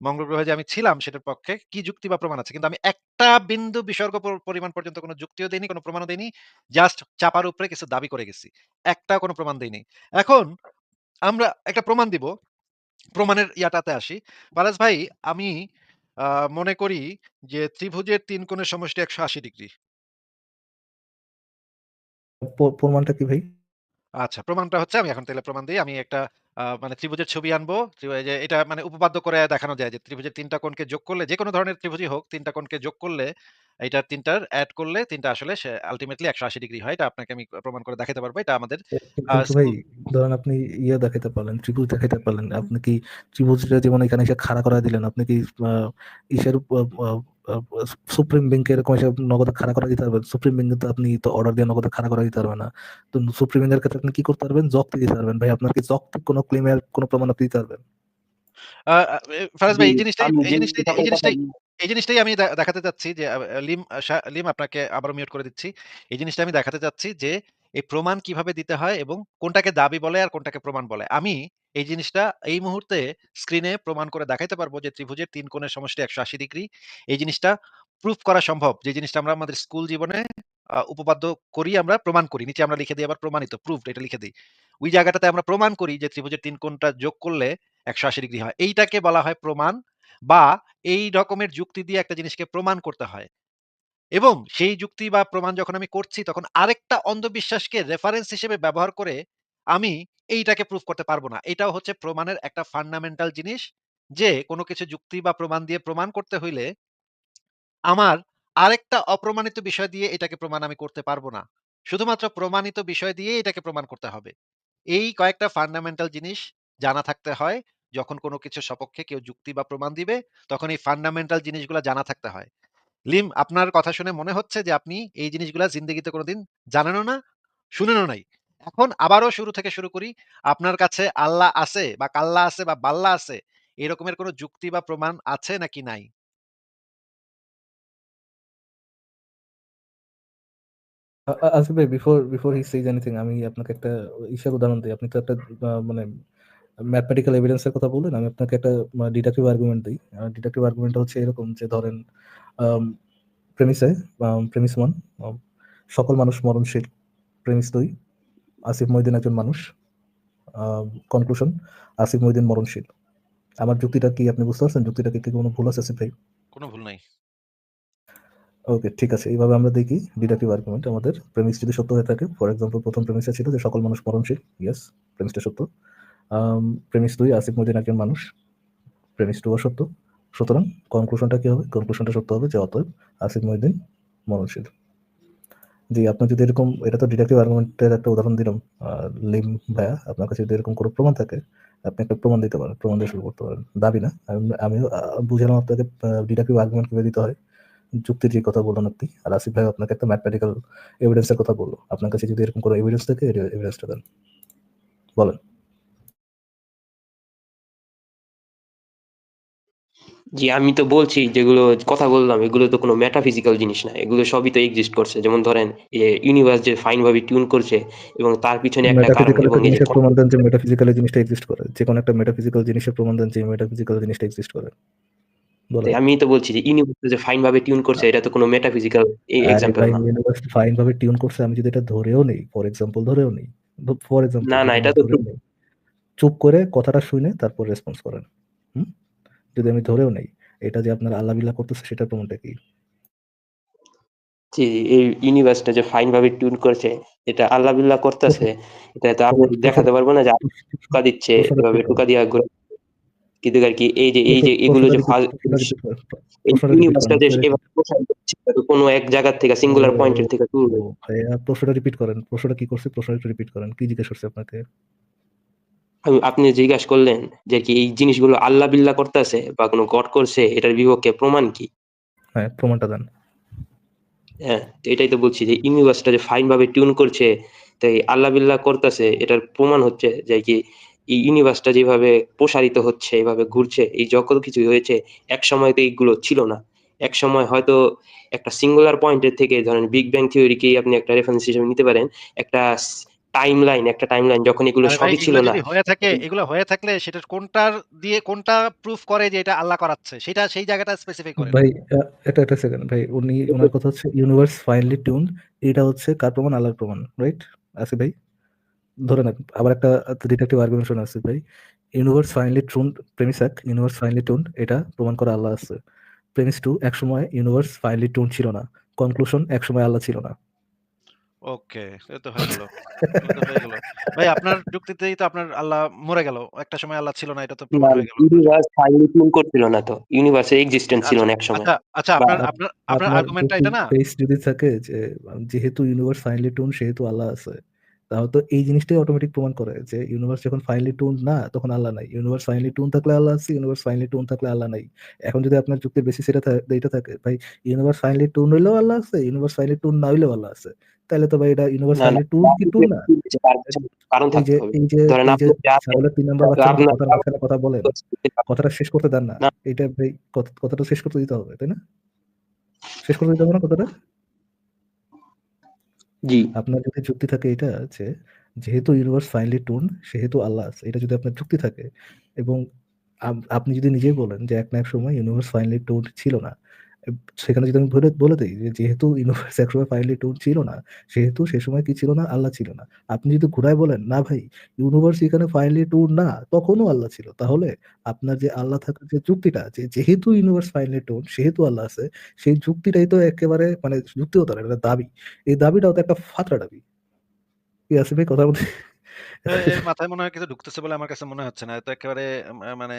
মঙ্গল গ্রহে যে আমি ছিলাম সেটার পক্ষে কি যুক্তি বা প্রমাণ আছে। কিন্তু আমি একটা বিন্দু বিসর্গ পরিমাণ পর্যন্ত কোন যুক্তিও দেইনি, কোন প্রমাণও দেইনি। জাস্ট চাপার উপরে কিছু দাবি করে গেছি। একটা কোনো প্রমাণ দেইনি। এখন আমরা একটা প্রমাণ দিব। প্রমাণের ইয়াটাতে আসি। ফারাজ ভাই আমি মনে করি যে ত্রিভুজের তিন কোণের সমষ্টি ১৮০ ডিগ্রি। প প্রমাণটা কি ভাই? আচ্ছা, প্রমাণটা হচ্ছে আমি এখন তাইলে প্রমাণ দেই। আমি একটা আ মানে ত্রিভুজের ছবি আনব। ত্রি এই যে এটা মানে উপপাদ্য করে দেখানো যায় যে ত্রিভুজের ৩ টা কোণকে যোগ করলে যেকোনো ধরনের ত্রিভুজই হোক ৩ টা কোণকে যোগ করলে এইটার ৩ টার এড করলে ৩ টা আসলে আল্টিমেটলি ১৮০ ডিগ্রি হয়। এটা আপনাকে আমি প্রমাণ করে দেখাইতে পারব। এটা আমাদের ভাই ধরেন আপনি ইয়ে দেখাইতে পারলেন, ত্রিভুজ দেখাইতে পারলেন। আপনি কি ত্রিভুজটা যেমন এখানে এসে খাড়া করায় দিলেন। আপনি কি ইসের সুপ্রিম বেঞ্কে এরকম এসে নগদে খাড়া করায় দিতে পারবেন। সুপ্রিম বেঞ্কে তো আপনি তো অর্ডার দিয়ে নগদে খাড়া করায় দিতে পারবেন না। তো সুপ্রিম বেঞ্চের ক্ষেত্রে আপনি কি করতে পারবেন? যুক্তি দিতে পারবেন। ভাই আপনার কি যৌক্তিক কোন ক্লেমের কোনো প্রমাণ আপনি দিতে পারবেন? ফারাজ ভাই এই জিনিসটাই এই জিনিসটাই এই জিনিসটাই এই জিনিসটাই আমি দেখাতে চাচ্ছি যে লিম লিম আপনাকে আবারও মিউট করে দিচ্ছি। এই জিনিসটা আমি দেখাতে চাচ্ছি যে, এই প্রমাণ কীভাবে দিতে হয় এবং কোনটাকে দাবি বলে আর কোনটাকে প্রমাণ বলে। আমি এই জিনিসটা এই মুহূর্তে স্ক্রিনে প্রমাণ করে দেখাইতে পারব যে, ত্রিভুজের ৩ কোণের সমষ্টি ১৮০ ডিগ্রি। এই জিনিসটা প্রুফ করা সম্ভব। যে জিনিসটা আমরা আমাদের স্কুল জীবনে উপপাদ্য করি, আমরা প্রমাণ করি। নিচে আমরা লিখে দেই, আবার প্রমাণিত প্রুভড এটা লিখে দেই। ওই জায়গাটাতে আমরা প্রমাণ করি যে, ত্রিভুজের ৩ কোণটা যোগ করলে ১৮০ ডিগ্রি হয়। এইটাকে বলা হয় প্রমাণ বা এই রকমের যুক্তি দিয়ে একটা জিনিসকে প্রমাণ করতে হয়। এবং সেই যুক্তি বা প্রমাণ যখন আমি করছি, তখন আরেকটা অন্ধবিশ্বাসকে রেফারেন্স হিসেবে ব্যবহার করে আমি এইটাকে প্রুফ করতে পারব না। এটাও হচ্ছে প্রমাণের একটা ফান্ডামেন্টাল জিনিস যে কোন কিছু যুক্তি বা প্রমাণ দিয়ে প্রমাণ করতে হইলে আমার আরেকটা অপ্রমাণিত বিষয় দিয়ে এটাকে প্রমাণ আমি করতে পারব না। শুধুমাত্র প্রমাণিত বিষয় দিয়ে এটাকে প্রমাণ করতে হবে। এই কয়েকটা ফান্ডামেন্টাল জিনিস জানা থাকতে হয় যখন কোনো কিছুর সপক্ষে কেউ যুক্তি বা প্রমাণ দিবে, তখন এই ফান্ডামেন্টাল জিনিসগুলা জানা থাকতে হয়। লিম আপনার কথা শুনে মনে হচ্ছে যে আপনি এই জিনিসগুলা জিন্দেগিতে কোনদিন জানেনও না, শুনেনও নাই। এখন আবারও শুরু থেকে শুরু করি। আপনার কাছে আল্লাহ আছে বা কাল্লা আছে বা বাল্লা আছে, এরকমের কোনো যুক্তি বা প্রমাণ আছে নাকি নাই? আসিফ ভাই before before he says anything আমি আপনাকে একটা ইসের উদাহরণ দেই। আপনি তো একটা মানে ম্যাথমেটিক্যাল এভিডেন্স এর কথা বললেন। আমি আপনাকে একটা ডিডাকটিভ আর্গুমেন্ট দেই। ডিডাকটিভ আর্গুমেন্টটা হচ্ছে এরকম যে ধরেন প্রেমিসে প্রেমিস 1 আ সকল মানুষ মরণশীল। প্রেমিস দুই আসিফ মহিউদ্দিন একজন মানুষ। কনক্লুশন আসিফ মহিউদ্দিন মরণশীল। আমার যুক্তিটা কি আপনি বুঝতে পারছেন? যুক্তিটা কি কোনো ভুল আছে আসিফ ভাই? কোনো ভুল নাই। ওকে ঠিক আছে। এইভাবে আমরা দেখি ডিডাকটিভ আর্গুমেন্ট আমাদের প্রেমিস যদি সত্য হয়ে থাকে, ফর এক্সাম্পল প্রথম প্রেমিসটা ছিল যে সকল মানুষ মরণশীল। ইয়েস, প্রেমিসটা সত্য। প্রেমিস ২ আসিফ মহিউদ্দিন একজন মানুষ। প্রেমিস 2 ও সত্য। সুতরাং কনক্লুশনটা কি হবে? কনক্লুশনটা সত্য হবে যে অতএব আসিফ মহিউদ্দিন মরণশীল। জি, আপনার যদি এরকম এটা তো ডিডাকটিভ আর্গুমেন্টের একটা উদাহরণ দিলাম। লিম ভাইয়া আপনার কাছে যদি এরকম কোনো প্রমাণ থাকে, আপনি একটা প্রমাণ দিতে পারেন। প্রমাণ দিয়ে শুরু করতে পারেন। দাবি না। আম বুঝালাম আপনাকে ডিডাকটিভ আর্গুমেন্ট কীভাবে দিতে হয়। যুক্তির যে কথা বললেন আপনি। আর আসিফ ভাই আপনাকে একটা ম্যাথমেটিক্যাল এভিডেন্সের কথা বলল। আপনার কাছে যদি এরকম কোনো এভিডেন্স থাকে এভিডেন্সটা দেন। বলেন। জি, আমি তো বলছি যেগুলো কথা বললাম এগুলো তো কোনো মেটাফিজিক্যাল জিনিস না। এগুলো সবই তো এক্সিস্ট করছে। যেমন ধরেন ইউনিভার্স যে ফাইন ভাবে টিউন করছে এবং তার পিছনে একটা কারণ এবং এই প্রমাণ দেন যে মেটাফিজিক্যাল জিনিসটা এক্সিস্ট করে। যেকোনো একটা মেটাফিজিক্যাল জিনিসের প্রমাণ দেন যে মেটাফিজিক্যাল জিনিসটা এক্সিস্ট করে। আমিই তো বলছি যে ইউনিভার্স যে ফাইন ভাবে টিউন করছে এটা তো কোনো মেটাফিজিক্যাল এক্সাম্পল না। ইউনিভার্স ফাইন ভাবে টিউন করছে আমি যদি এটা ধরেও নেই, ফর এক্সাম্পল ধরেও নেই। ফর এক্সাম্পল না, না এটা তো নেই। চুপ করে কথাটা শুনে তারপর রেসপন্স করেন। হুম? যদি আমি ধরেও নেই, এটা যে আপনার আল্লাহ-বিল্লাহ করতেছে সেটার প্রমাণটা কি? জি, এই ইউনিভার্সটা যে ফাইন ভাবে টিউন করছে এটা আল্লাহ-বিল্লাহ করতেছে। এটা তো আমি প্রশ্ন দেখাতে পারব না যে টোকা দিচ্ছে এভাবে টোকা। দিয়া কিন্তু আরকি এই যে এই যে এগুলো যে ইউনিভার্সটা যে আপনি কোনো এক জায়গা থেকে সিঙ্গুলার পয়েন্টের থেকে শুরু প্রশ্নটা রিপিট করেন। প্রশ্নটা কি করছে? প্রশ্নটা রিপিট করেন। কি জিজ্ঞেস করছে আপনাকে? আপনি জিজ্ঞাসা করলেন যে কি এই জিনিসগুলো আল্লাহ-বিল্লাহ করতেছে বা কোনো গড করছে এটার বিপক্ষে প্রমাণ কি? হ্যাঁ, প্রমাণটা দেন। হ্যাঁ, তো এটাই তো বলছি যে ইউনিভার্সটা যে ফাইন ভাবে টিউন করছে, তো এই আল্লাহ-বিল্লাহ করতেছে এটার প্রমাণ হচ্ছে যে কি এই ইউনিভার্সটা যেভাবে প্রসারিত হচ্ছে, এভাবে ঘুরছে, এই যত কিছু হয়েছে একসময় তো এইগুলো ছিল না। একসময় হয়তো একটা সিঙ্গুলার পয়েন্টের থেকে ধরেন বিগ ব্যাং থিওরিকেই আপনি একটা রেফারেন্স হিসেবে নিতে পারেন। একটা টাইমলাইন একটা টাইমলাইন যখন এগুলো সবই ছিল না। হয়ে থাকে এগুলো হয়ে থাকলে সেটার কোনটার দিয়ে কোনটা প্রুফ করে যে এটা আল্লাহ করাচ্ছে? সেটা সেই জায়গাটা স্পেসিফাই করেন। ভাই এটা একটা সেকেন্ড ভাই উনি উনার কথা হচ্ছে ইউনিভার্স ফাইনালি টিউনড এটা হচ্ছে কার প্রমাণ? আল্লাহর প্রমাণ। রাইট? আসিফ ভাই? ধরে নেন আবার একটা ডিডাকটিভ আর্গুমেন্ট শোনেন আসিফ ভাই। Universe finally tuned premise ১ universe finally tuned এটা প্রমাণ করে আল্লাহ আছে। প্রেমিস 2 একসময় ইউনিভার্স ফাইনালি টুনড ছিল না। কনক্লুশন একসময় আল্লাহ ছিল না। ওকে, এ তো হয়ে গেল। এ তো হয়ে গেল। ভাই আপনার যুক্তিতেই তো আপনার আল্লাহ মরে গেল। একটা সময় আল্লাহ ছিল না এটা তো না, হয়ে গেল। ইউনিভার্স ফাইনালি টিউন করছিল না তো। ইউনিভার্সের এক্সিস্টেন্স ছিল আচ্ছা, না একসময়। আচ্ছা, আচ্ছা বা আপনার আপ আপনার আপনার আপনার আর্গুমেন্টটা এটা না? বেস যদি থাকে যে যেহেতু ইউনিভার্স ফাইনালি সেহেতু আল্লাহ আছে। তাহলে তো এই জিনিসটাই অটোমেটিক প্রমাণ করে যে ইউনিভার্স যখন ফাইনালি টুনড না তখন আল্লাহ নাই। ইউনিভার্স ফাইনালি টুনড থাকলে আল্লাহ আছে, ইউনিভার্স ফাইনালি থাকলে আল্লাহ নাই। এখন যদি আপনার যুক্তির বেসিস এটা থা এইটা থাকে ভাই ইউনিভার্স ফাইনালি টুনড হইলেও আল্লাহ আছে, ইউনিভার্স ফাইনালি টুনড না হইলেও আল্লাহ আছে। তাইলে তো ভাই এটা ইউনিভার্স না, না। ফাইনালি টুনড কি টুনড না? কারণ থাকতে হবে। এই যে ধরেন আপনি যে ছাগলের ৩ নাম্বার কথার কথা বলেন। কথাটা শেষ করতে দেন না। এইটা ভাই কথাটা শেষ করতে দিতে হবে, তাই না? শেষ করতে দিতে হবে না কথাটা? জি। আপনার যদি যুক্তি থাকে এটা আছে যেহেতু ইউনিভার্স ফাইনালি টুনড সেহেতু আল্লাহ আছে। এটা যদি আপনার যুক্তি থাকে এবং আপনি যদি নিজেই বলেন যে এক না এক সময় ইউনিভার্স ফাইনালি টুনড ছিল না। সেখানে যদি আমি ধরে বলে দেই যেহেতু ইউনিভার্স একসময় ফাইনালি টুনড ছিল না, সেহেতু সে সময় কি ছিল না? আল্লাহ ছিল না। আপনি যদি ঘুরায় বলেন না ভাই ইউনিভার্স এখানে ফাইনালি টুনড না, তখনও আল্লাহ ছিল। তাহলে আপনার যে আল্লাহ থাকার যে যুক্তিটা যে যেহেতু ইউনিভার্স ফাইনালি টুনড সেহেতু আল্লাহ আছে, সেই যুক্তিটাই তো একেবারে মানে যুক্তিও তো না, এটা দাবি। এই দাবিটাও তো একটা ফাতরা দাবি। কি আসিফ ভাই কথার মধ্যে এর মাথায় মনে হয় কিছু ঢুকতেছে বলে আমার কাছে মনে হচ্ছে না। তো একেবারে মানে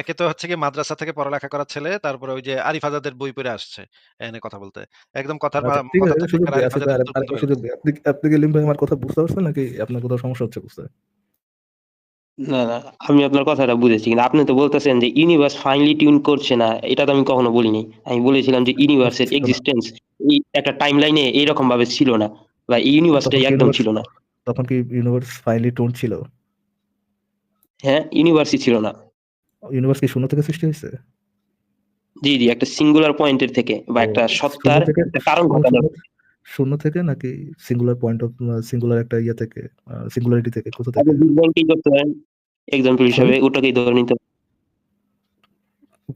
একে তো হচ্ছে গিয়ে মাদ্রাসা থেকে পড়ালেখা করা ছেলে, তারপরে ওই যে আরিফ আজাদের বই পড়ে আসছে এনে কথা বলতে। একদম কথার আচ্ছা ঠিক আছে সুযোগ আরিফ আজাদের আর করতে দেই। আপনি আপনি কি লিম ভাই আমার কথা বুঝতে পারছেন নাকি আপনার কোথাও সমস্যা হচ্ছে বুঝতে? না, না, আমি আপনার কথাটা বুঝেছি। কিন্তু আপনি তো বলতেছেন যে ইউনিভার্স ফাইনলি টিউন করছে না। এটা তো আমি কখনো বলিনি। আমি বলেছিলাম যে ইউনিভার্সের ছিল না। এক্সিস্টেন্স এই একটা টাইমলাইনে এইরকম ভাবে ছিল না। বা এই ইউনিভার্সটাই তখন একদম ছিল না। তখন কি ইউনিভার্স ফাইনালি টোন ছিল? হ্যাঁ, ইউনিভার্সই ছিল না। ইউনিভার্স কি শূন্য থেকে সৃষ্টি হইছে? জি, জি, একটা সিঙ্গুলার পয়েন্টের থেকে বা একটা সত্তার কারণ ঘটানোর শূন্য থেকে নাকি সিঙ্গুলার পয়েন্ট অফ সিঙ্গুলার একটা ইয়ে থেকে সিঙ্গুলারিটি থেকে কোথা থেকে? ব্যাংকেই ধরতে পারেন। এক্সাম্পল? হিসাবে ওটাকেই ধরে নিতে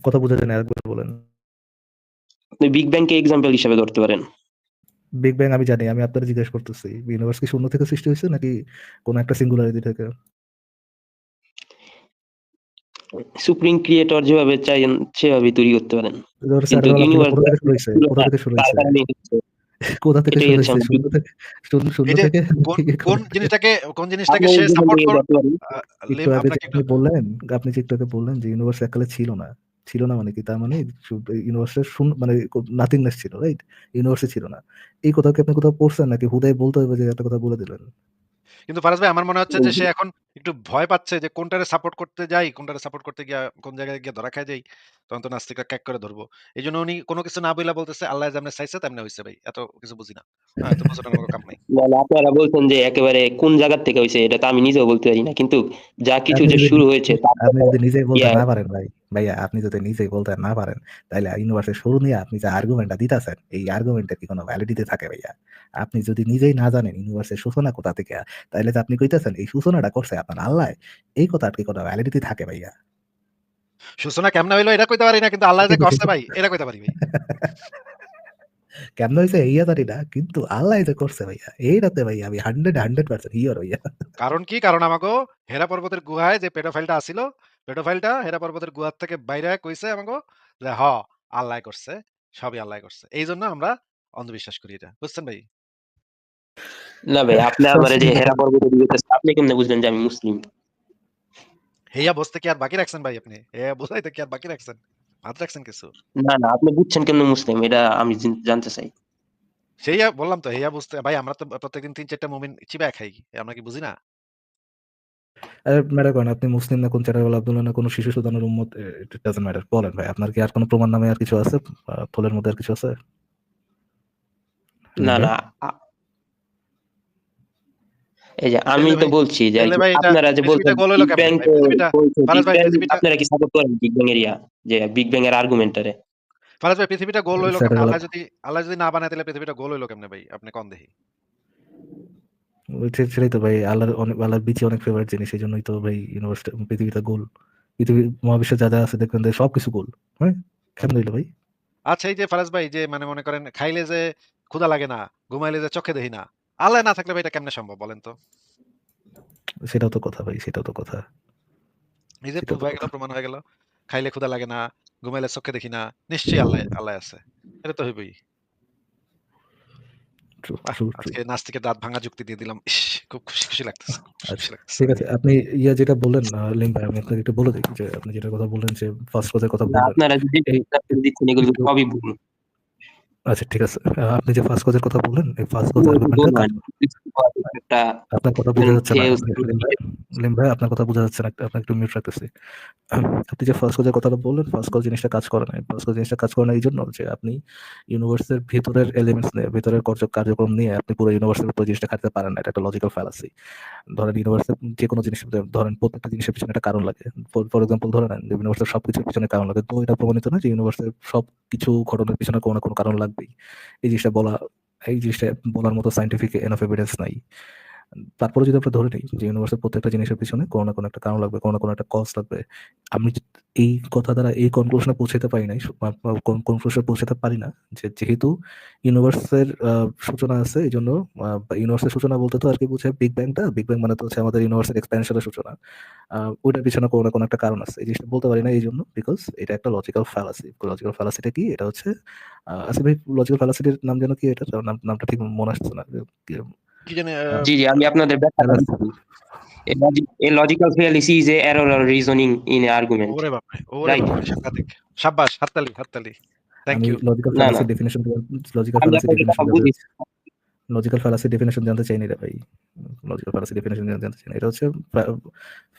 কথা বোঝা যায় না আরেকবার বলেন। আপনি বিগ ব্যাংকে এক্সাম্পল হিসেবে ধরতে পারেন। বিগ ব্যাং আমি জানি। আমি আপনারে জিজ্ঞেস করতেছি। ইউনিভার্স কি শূন্য থেকে সৃষ্টি হইছে নাকি কোন একটা সিঙ্গুলারিটি থেকে? সুপ্রিম ক্রিয়েটর যেভাবে চাইেন সেভাবেই তৈরি করতে পারেন। কিন্তু ইউনিভার্স কোথা থেকে শুরু হইছে? কোথা থেকে শুরু তার হইছে? কারণেই হচ্ছে। কোথা থেকে শুরু হচ্ছে শূন্য থেকে শূন্য শূন্য থেকে কোন নাকি কোন কোথা থেকে? জিনিসটাকে কোন জিনিসটাকে সে সাপোর্ট থেকে কর ধরতে একটু আগে যে আপনাকে একটু আপনি বললেন, আপনি যে একটু আগে বললেন যে ইউনিভার্স এককালে ছিল না। ছিল না মানে কি? তার মানে ইউনিভার্সের শূন্য মানে নাথিংনেস ছিল, রাইট? ইউনিভার্সে ছিল না। এই কথা কি আপনি কোথাও পড়ছেন নাকি হুদাই বলতে হবে যে একটা কথা বলে দিলেন? কিন্তু ফারাজ ভাই আমার মনে হচ্ছে যে সে এখন একটু ভয় পাচ্ছে যে কোনটারে সাপোর্ট করতে যাই, কোনটারে সাপোর্ট করতে গিয়া কোন জায়গায় গিয়ে ধরা খায় যাই। তখন তো নাস্তিকরা ক্যাক করে ধরবো। এজন্য উনি কোন কিছু না বইলা বলতেছে আল্লাহ যেমনে চাইছে তেমনে হইছে ভাই। এত কিছু বুঝি না। হ্যাঁ, এত বোঝানোর আমার কাম নাই। মানে আপনারা বলছেন যে একেবারে কোন জায়গা থেকে হইছে এটা তো আমি নিজেও বলতে পারি না। কিন্তু যা কিছু আপনি যে যদি শুরু হয়েছে আপনি যদি নিজেই বলতে না পারেন ভাই, ভাইয়া আপনি যদি নিজেই বলতে না পারেন, তাইলে ইউনিভার্সের শুরু নিয়ে আপনি যে আর্গুমেন্টটা দিতাছেন, এই আর্গুমেন্টের কি কোন ভ্যালিডিটি থাকে ভাইয়া? আপনি যদি নিজেই না জানেন ইউনিভার্সের সূচনা কোথা থেকে, তাইলে যে আপনি কইতেছেন এই সূচনাটা করছে আপনার আল্লাহ, এই কথা আর কি কোনো ভ্যালিডিটি থাকে ভাইয়া? সূচনা কেমনে হইল এটা কইতে পারি না কিন্তু আল্লাহ যে করছে ভাই এটা কইতে পারি ভাই। কেমনে হইছে এইয়া জানি না। কিন্তু আল্লাহ যে করছে ভাইয়া, এইটাতে ভাইয়া আমি 100 100% হিওর ভাইয়া। কারণ কি? কারণ আমাগো হেরা পর্বতের গুহায় যে পেডোফাইলটা আছিল, পেডোফাইলটা হেরা পর্বতের গুহার থেকে বাইরে কইছে আমাগো যে হ আল্লাহ করছে। সবই আল্লাহ করছে। এই জন্য আমরা অন্ধবিশ্বাস করি এটা। বুঝছেন ভাই? না ভাই আপনি আমারে যে হেরা পর্বতে দিয়ে আপনি কেমনে বুঝলেন যে আমি মুসলিম? হেইয়া বুঝতে কি আর বাকি রাখছেন ভাই আপনি? হেইয়া বুঝাইতে কি আর বাকি রাখছেন? বাদ রাখছেন কিছু? না, না আপনি বুঝছেন কেমনে মুসলিম এটা আমি জানতে চাই। সেইয়া বললাম তো হেইয়া বুঝতে ভাই আমরা তো প্রত্যেকদিন ৩-৪ টা মুমিন চিবায় খাই। আমরা কি বুঝি না? আরে ম্যাটার করে না। আপনি মুসলিম না কোন চ্যাটারওয়ালা আব্দুল্লাহ না কোন শিশু সুদানের উম্মত ইট ডাজন্ট ম্যাটার। বলেন ভাই আপনার কি আর কোন প্রমাণ নামে আর কিছু আছে? ফলের মধ্যে আর কিছু আছে? না, না এই যে আমি তো ভাই বলছি যে আপনারা যে বলছেন বিগ ব্যাং আপনারা কি সাপোর্ট করেন বিগ ব্যাং এর ইয়া যে বিগ ব্যাং এর আর্গুমেন্টারে? ফারাজ ভাই পৃথিবীটা গোল হইল কেমনে? আল্লাহ যদি আল্লাহ যদি না বানায় তাইলে পৃথিবীটা গোল হইল কেমনে ভাই? আপনি কন দেখি। সেটাই তো ভাই আল্লাহর অনেক আল্লাহর বিচি অনেক ফেভারিট জিনিস। এজন্যই তো ভাই ইউনিভার্সটা পৃথিবীটা গোল। পৃথিবী মহাবিশ্বে যা, যা আছে দেখবেন সবকিছু গোল। হ্যাঁ? কেমনে হইল ভাই? আচ্ছা এই যে ফারাজ ভাই যে মানে মনে করেন খাইলে যে ক্ষুধা লাগে না, ঘুমাইলে যে চোখে দেখি না। আল্লাহ না থাকলে ভাই এটা কেমনে সম্ভব বলেন তো? সেটাও তো কথা ভাই, সেটাও তো কথা। এই যে হয়ে গেল, প্রমাণ হয়ে গেল। খাইলে ক্ষুধা লাগে না, ঘুমাইলে চোখে দেখি না। নিশ্চয়ই আল্লাহ আল্লাহ আছে। এটা তো হইবই। আজকে নাস্তিকের দাঁত ভাঙা যুক্তি দিয়ে দিলাম। খুব খুশি, খুশি লাগতেছে। খুব খুশি, খুশি আচ্ছা লাগতেছে ঠিক আছে। আপনি ইয়া যেটা বললেন আ ভাই আমি আপনাকে একটু বলে দেই যে আপনি যেটার কথা বললেন যে ফার্স্ট কথা। আপনারা এগুলো সবই ভুল। আচ্ছা ঠিক আছে। আপনি যে ফার্স্ট কজের কথা বললেন, এই ফার্স্ট কজ আর্গুমেন্টটা আপনার কথা বোঝা যাচ্ছে না। লিম ভাই, আপনার কথা বোঝা যাচ্ছে না। আপনাকে একটু মিউট রাখতেছি। আপনি যে ফার্স্ট কজের কথাটা বললেন, ফার্স্ট কজ জিনিসটা কাজ করে নাই। ফার্স্ট কজ জিনিসটা কাজ করে না এইজন্য যে আপনি ইউনিভার্সের ভেতরের এলিমেন্টস নিয়ে, ভেতরের কার্য কার্যক্রম নিয়ে আপনি পুরো ইউনিভার্সের উপর জিনিসটা খাটতে পারেন না। এটা একটা লজিক্যাল ফ্যালাসি। ধরেন ইউনিভার্সের যে কোনো জিনিস ধরেন প্রত্যেকটা জিনিসের পিছনে একটা কারণ লাগে। ফর এক্সাম্পল ধরে নেন ইউনিভার্সের সবকিছুর পিছনে কারণ লাগে। তো এটা প্রমাণিত না যে ইউনিভার্সের সবকিছু ঘটনার পিছনে কোনো না কোনো কারণ লাগবেই। এই জিনিসটা বলা এই জিনিসটা বলার মতো সাইন্টিফিক এনাফ এভিডেন্স নাই। তারপরে যদি আমরা ধরে নেই যে ইউনিভার্সের প্রত্যেকটা জিনিসের পিছনে কোনো না কোনো একটা কারণ লাগবে, কোনো না কোনো একটা কজ লাগবে। আমি এই কথা দ্বারা এই কনক্লুশনে পৌঁছাতে পারি নাই। কনক্লুশনে পৌঁছাতে পারি না যে যেহেতু ইউনিভার্সের সূচনা আছে এজন্য আ ইউনিভার্সের সূচনা বলতে তো আর কি বোঝায় বিগ ব্যাংটা। বিগ ব্যাং মানে তো হচ্ছে আমাদের ইউনিভার্সের এক্সপ্যানশন এর সূচনা। ওইটার পিছনে কোনো না কোনো একটা কারণ আছে। এই জিনিসটা বলতে পারি না এই জন্য বিকজ এটা একটা লজিক্যাল ফ্যালাসি। লজিক্যাল ফ্যালাসিটা কি? এটা হচ্ছে আচ্ছা ভাই লজিক্যাল ফ্যালাসিটির নাম যেন কি? নাম নামটা ঠিক মনে আসছে না। কি কি জানি জি, জি আমি আপনাদের a logical fallacy is a error or reasoning in a ওরে বাপরে! ওরে! সাংঘাতিক। সাব্বাস! হাততালি, হাততালি। Thank you. লজিক্যাল না, না। Definition logical. Logical fallacy definition জানতে চাইনি রে ভাই। লজিক্যাল ফ্যালাসি ডেফিনিশন জানতে চাইনি। এটা হচ্ছে fa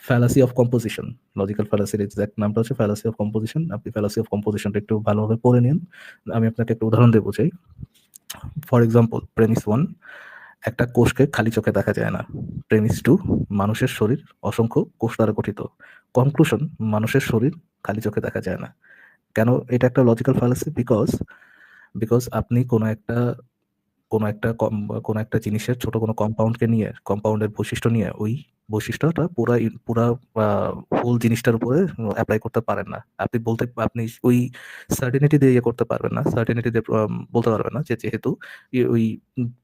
fallacy of composition. Logical ফ্যালাসির exact নামটা হচ্ছে ফ্যালাসি অফ কম্পোজিশন। আপনি ফ্যালাসি অফ কম্পোজিশনটা একটু ভালোভাবে পড়ে নিন। আমি আপনাকে একটা উদাহরণ দিয়ে চাই ফর এক্সাম্পল প্রেমিস 1 একটা কোষকে খালি চোখে দেখা যায় না। প্রেমিস টু মানুষের শরীর অসংখ্য কোষ দ্বারা গঠিত। কনক্লুশন মানুষের শরীর খালি চোখে দেখা যায় না। কেন এটা একটা লজিক্যাল ফ্যালাসি? বিকজ, বিকজ আপনি কোনো একটা কোনো একটা কম কোনো একটা জিনিসের ছোট কোনো কম্পাউন্ডকে নিয়ে কম্পাউন্ডের বৈশিষ্ট্য নিয়ে ওই বৈশিষ্ট্যটা পুরা পুরা হোল জিনিসটার উপরে অ্যাপ্লাই করতে পারেন না। আপনি বলতে আপনি ওই সার্টেনিটি দিয়ে ইয়ে করতে পারবেন না। সার্টেনিটি দিয়ে বলতে পারবেন না যে যেহেতু ওই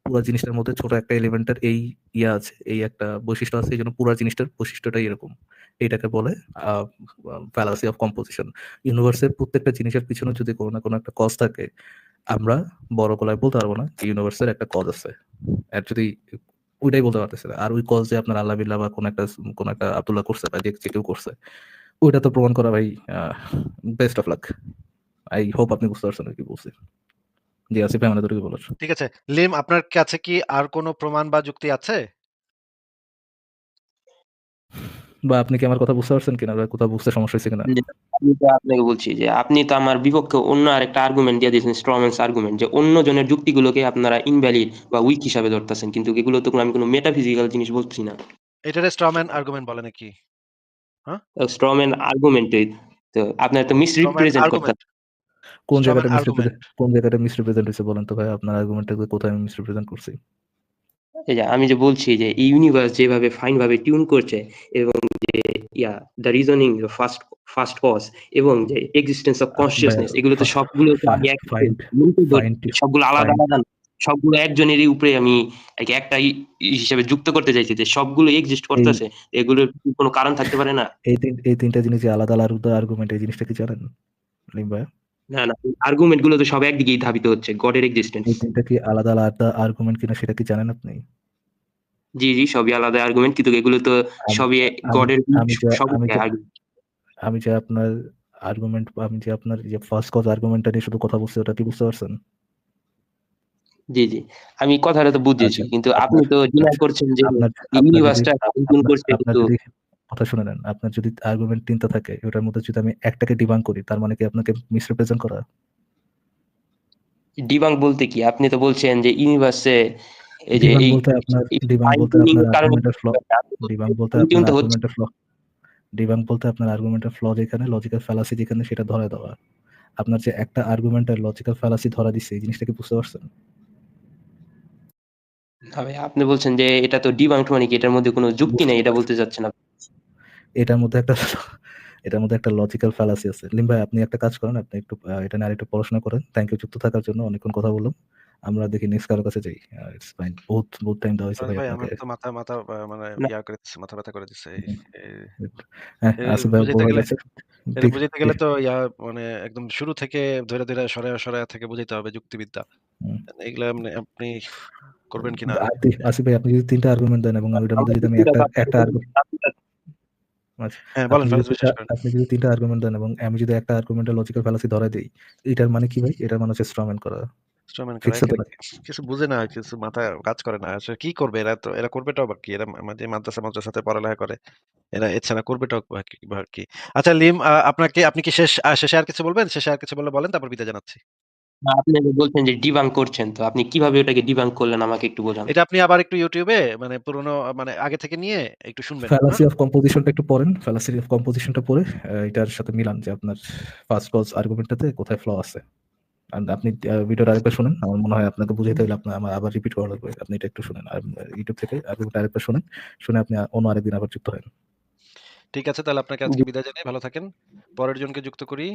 পুরা জিনিসটার মধ্যে ছোট একটা এলিমেন্টের এই ইয়ে আছে, এই একটা বৈশিষ্ট্য আছে এই জন্য পুরা জিনিসটার বৈশিষ্ট্যটাই এরকম। এটাকে বলে ফ্যালাসি অফ কম্পোজিশন। ইউনিভার্সের প্রত্যেকটা জিনিসের পিছনে যদি কোনো না কোনো একটা কজ থাকে, আমরা বড় গলায় বলতে পারব না যে ইউনিভার্সের একটা কজ আছে। আর যদি ওইটাই বলতে পারতেছে না। আর ওই কজ যে আপনার আল্লাহ বিল্লাহ বা কোন একটা কোন একটা আব্দুল্লাহ করছে বা যে কেউ করছে। ওইটা তো প্রমাণ করা ভাই best of luck. I hope আপনি বুঝতে পারছেন কি বলছি। জি, আসিফ ভাই এতটুকুই বলার। ঠিক আছে। লিম আপনার কাছে কি আর কোনো প্রমাণ বা যুক্তি আছে? বা আপনি কি আমার কথা বুঝতে পারছেন কিনা? বা কোথাও বুঝতে সমস্যা হইছে কিনা? আমি তো আপনাকে বলছি যে আপনি তো আমার বিপক্ষে অন্য আরেকটা আর্গুমেন্ট দিয়ে দিয়েছেন স্ট্রম্যানস আর্গুমেন্ট যে অন্য জনের যুক্তিগুলোকে আপনারা ইনভ্যালিড বা উইক হিসাবে ধরতেছেন। কিন্তু এগুলো তো আমি কোনো মেটাফিজিক্যাল জিনিস বলছি না। এটারে স্ট্রম্যান আর্গুমেন্ট বলে নাকি? হ্যাঁ? স্ট্রম্যান আর্গুমেন্টই তো আপনার তো মিসরিপ্রেজেন্ট করতে কোন জায়গাটা মিসরিপ্রেজেন্ট কোন জায়গাটা মিসরিপ্রেজেন্ট হইছে বলেন তো ভাই আপনার আর্গুমেন্টটা কোথায় আমি মিসরিপ্রেজেন্ট করছি? এই যে আমি যে বলছি যে এই ইউনিভার্স যেভাবে ফাইন ভাবে টিউন করছে এবং যে yeah the reasoning first first cause এবং যে এক্সিস্টেন্স অফ কনসিয়াসনেস এগুলো তো সবগুলো সবগুলো আলাদা, আলাদা। সবগুলো একজনেরই উপরে আমি একটা হিসেবে যুক্ত করতে চাইছি যে সবগুলো এক্সিস্ট করতেছে। এগুলোর কোনো কারণ থাকতে পারে না? এই তিন এই ৩ জিনিস আলাদা, আলাদা আর্গুমেন্ট এই জিনিসটা কি জানেন? লিম ভাইয়া? না, না। আর্গুমেন্টগুলো তো সব একদিকেই ধাবিত হচ্ছে গডের এক্সিস্টেন্স। এই ৩ টা কি আলাদা, আলাদা আর্গুমেন্ট কিনা সেটা কি জানেন আপনি? জি, জি, সবই আলাদা আর্গুমেন্ট কিন্তু এগুলো তো আমি সবই গডের আমি যে আমি আপনার আর্গুমেন্ট আমি যে আপনার যে ফার্স্ট কজ আর্গুমেন্টটা নিয়ে শুধু কথা বলছি ওটা কি বুঝতে পারছেন? জি, জি। আমি কথাটা তো বুঝেছি। আচ্ছা, কিন্তু আপনি তো ডিনাই করছেন যে ইউনিভার্সটা করছে কিন্তু কথা শুনে নেন। আপনার যদি আর্গুমেন্ট ৩ টা থাকে ওটার মধ্যে যদি আমি একটাকে ডিবাঙ্ক করি তার মানে কি আপনাকে মিসরিপ্রেজেন্ট করা? ডিবাঙ্ক বলতে কি? আপনি তো বলছেন যে ইউনিভার্সে এই যে এই বলতে আপনার ফাইন বলতে আপনার আর্গুমেন্টের ফ্ল ডিবাঙ্ক বলতে আপনার আর্গুমেন্টের ফ্ল ডিবাঙ্ক বলতে আপনার আর্গুমেন্টের ফ্ল যেখানে লজিক্যাল ফ্যালাসি যেখানে সেটা ধরে দেওয়া। আপনার যে একটা আর্গুমেন্টের লজিক্যাল ফ্যালাসি ধরা দিছে এই জিনিসটা কি বুঝতে পারছেন? আপনি বলছেন যে এটা তো ডিবাঙ্কড মানে কি এটার মধ্যে কোনো যুক্তি নেই এটা বলতে চাচ্ছেন আপনি? এটার মধ্যে একটা এটার মধ্যে একটা লজিক্যাল ফ্যালাসি আছে। লিম ভাই আপনি একটা কাজ করেন। আপনি একটু এটা নিয়ে আরেকটু পড়াশোনা করেন। থ্যাংক ইউ যুক্ত থাকার জন্য। অনেকক্ষণ কথা বললাম। আমরা দেখি নেক্সট কারও কাছে যাই। It's fine. বহুত, বহুত টাইম দেওয়া হইছে ফারাজ ভাই আমার তো মাথা মাথা মানে। ইয়া করে দিচ্ছে, মাথা ব্যথা করে গুড। হ্যাঁ, এ আসিফ ভাই গেলে লাগছে। এটা বুঝাইতে গেলে তো ইয়া মানে একদম শুরু থেকে ধইরা, ধইরা সরায়া, সরায়া থেকে বুঝাইতে হবে যুক্তিবিদ্যা। এগুলা এমনি আপনি করবেন কিনা? আসিফ ভাই আপনি যদি ৩ টা আর্গুমেন্ট দেন এবং মধ্যে যদি আমি যুক্তিটা একটা তো একটা আপনাকে আর্গু আপনার আচ্ছা। হ্যাঁ, আপনি বলেন যদি ফারাজ ৩ টা বিশ্বাস করেন। আপনি যদি ৩ আর্গুমেন্ট দেন এবং আমি যদি একটা আর্গুমেন্টের লজিক্যাল ফ্যালাসি দেই, এটার মানে কি ভাই? এটার মানে হচ্ছে স্ট্রম্যান করা। স্ট্রম্যান। কিছু বুঝে না, কিছু মাথায় কাজ করে না। আসলে কি করবে এরা তো এরা করবেটাও বা কি? এরা মা যে মাদ্রাসা-মাদ্রাসাতে পড়ালেখা করে। এরা এছাড়া করবেটাও বা কি কি? আচ্ছা লিম আপনাকে আপনি কি শেষ শেষে আর কিছু বলবেন? শেষে আর কিছু বললে বলেন তারপর বিদায় জানাচ্ছি। না আপনি যে বলছেন যে ডিবাঙ্ক করছেন। তো আপনি কীভাবে ওটাকে ডিবাঙ্ক করলেন আমাকে একটু বোঝান। এটা আপনি আবার একটু এ মানে পুরনো মানে আগে থেকে নিয়ে একটু শুনবেন। ফ্যালাসি অফ কম্পোজিশনটা একটু পড়েন। ফ্যালাসি অফ কম্পোজিশনটা পড়ে এটার সাথে মিলান যে আপনার ফার্স্ট কজ আর্গুমেন্টটাতে কোথায় ফ্ল আছে। আপনি ভিডিওটা আরেকবার শুনেন। আমার মনে হয় আপনাকে বুঝাইতে হইলে আপনার আমার আবার রিপিট করা লাগবে। আপনি এটা একটু শুনেন। আর YouTube থেকে আর্গুমেন্টটা আরেকবার শুনেন। শুনে আপনি অন্য আরেকদিন আবার যুক্ত হন। ঠিক আছে তাহলে আপনাকে আজকে বিদায় জানাই। ভালো থাকেন। পরের জনকে যুক্ত করি।